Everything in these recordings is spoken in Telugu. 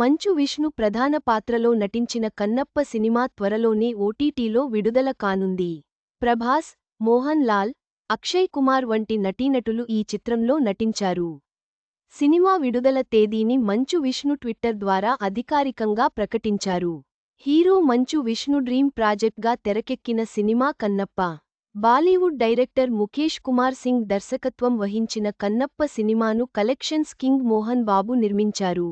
మంచు విష్ణు ప్రధాన పాత్రలో నటించిన కన్నప్ప సినిమా త్వరలోనే ఓటీటీలో విడుదల కానుంది. ప్రభాస్ మోహన్ లాల్ అక్షయ్ కుమార్ వంటి నటీనటులు ఈ చిత్రంలో నటించారు. సినిమా విడుదల తేదీని మంచు విష్ణు ట్విట్టర్ ద్వారా అధికారికంగా ప్రకటించారు. హీరో మంచు విష్ణు డ్రీమ్ ప్రాజెక్ట్గా తెరకెక్కిన సినిమా కన్నప్ప. బాలీవుడ్ డైరెక్టర్ ముఖేష్ కుమార్ సింగ్ దర్శకత్వం వహించిన కన్నప్ప సినిమాను కలెక్షన్స్ కింగ్ మోహన్ బాబు నిర్మించారు.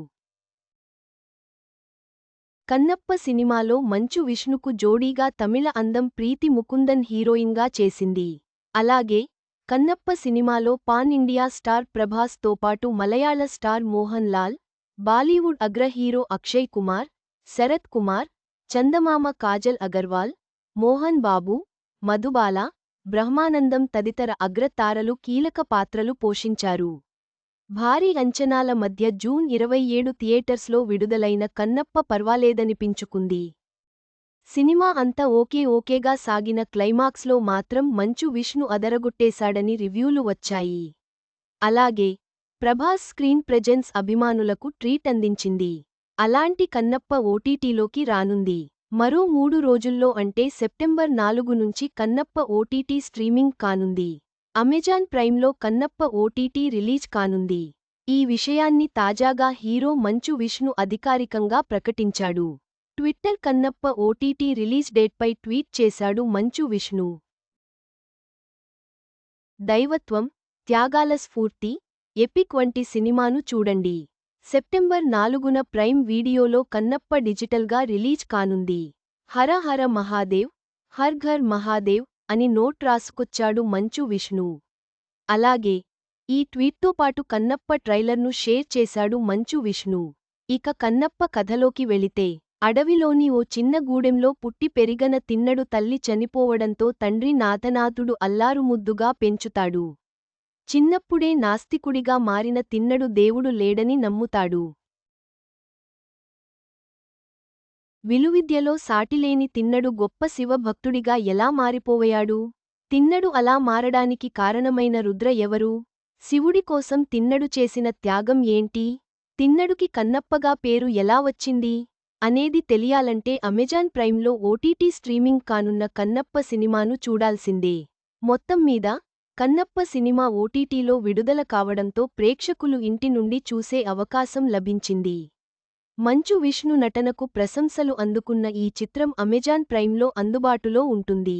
కన్నప్ప సినిమాలో మంచు విష్ణుకు జోడీగా తమిళ అందం ప్రీతి ముకుందన్ హీరోయిన్గా చేసింది. అలాగే కన్నప్ప సినిమాలో పాన్ ఇండియా స్టార్ ప్రభాస్తో పాటు మలయాళ స్టార్ మోహన్ లాల్ బాలీవుడ్ అగ్ర హీరో అక్షయ్ కుమార్ శరత్ కుమార్ చందమామ కాజల్ అగర్వాల్ మోహన్ బాబు మధుబాల బ్రహ్మానందం తదితర అగ్రతారలు కీలక పాత్రలు పోషించారు. భారీ అంచనాల మధ్య జూన్ ఇరవై ఏడు థియేటర్స్లో విడుదలైన కన్నప్ప పర్వాలేదనిపించుకుంది. సినిమా అంతా ఓకే ఓకేగా సాగిన క్లైమాక్స్లో మాత్రం మంచు విష్ణు అదరగొట్టేశాడని రివ్యూలు వచ్చాయి. అలాగే ప్రభాస్ స్క్రీన్ ప్రెజెన్స్ అభిమానులకు ట్రీట్ అందించింది. అలాంటి కన్నప్ప ఓటీటీలోకి రానుంది. మరో మూడు రోజుల్లో అంటే సెప్టెంబర్ నాలుగు నుంచి కన్నప్ప ఓటీటీ స్ట్రీమింగ్ కానుంది. అమెజాన్ ప్రైమ్లో కన్నప్ప ఓటీటీ రిలీజ్ కానుంది. ఈ విషయాన్ని తాజాగా హీరో మంచు విష్ణు అధికారికంగా ప్రకటించాడు. ట్విట్టర్ కన్నప్ప ఓటీటీ రిలీజ్ డేట్పై ట్వీట్ చేశాడు మంచు విష్ణు. దైవత్వం త్యాగాల స్ఫూర్తి ఎపిక్ వంటి సినిమాను చూడండి. సెప్టెంబర్ నాలుగున ప్రైమ్ వీడియోలో కన్నప్ప డిజిటల్గా రిలీజ్ కానుంది. హర హర మహాదేవ్ హర్ ఘర్ మహాదేవ్ అని నోట్ రాసుకొచ్చాడు మంచు విష్ణు. అలాగే ఈ ట్వీట్తో పాటు కన్నప్ప ట్రైలర్ను షేర్ చేశాడు మంచు విష్ణు. ఇక కన్నప్ప కథలోకి వెళితే అడవిలోని ఓ చిన్న గూడెంలో పుట్టి పెరిగన తిన్నడు తల్లి చనిపోవడంతో తండ్రి నాథనాథుడు అల్లారుముద్దుగా పెంచుతాడు. చిన్నప్పుడే నాస్తికుడిగా మారిన తిన్నడు దేవుడు లేడని నమ్ముతాడు. విలువిద్యలో సాటిలేని తిన్నడు గొప్ప శివభక్తుడిగా ఎలా మారిపోవయాడు? తిన్నడు అలా మారడానికి కారణమైన రుద్ర ఎవరు? శివుడి కోసం తిన్నడు చేసిన త్యాగం ఏంటి? తిన్నడుకి కన్నప్పగా పేరు ఎలా వచ్చింది? అనేది తెలియాలంటే అమెజాన్ ప్రైమ్లో ఓటీటీ స్ట్రీమింగ్ కానున్న కన్నప్ప సినిమాను చూడాల్సిందే. మొత్తం మీద కన్నప్ప సినిమా ఓటీటీలో విడుదల కావడంతో ప్రేక్షకులు ఇంటి నుండి చూసే అవకాశం లభించింది. మంచు విష్ణు నటనకు ప్రశంసలు అందుకున్న ఈ చిత్రం అమెజాన్ ప్రైమ్లో అందుబాటులో ఉంటుంది.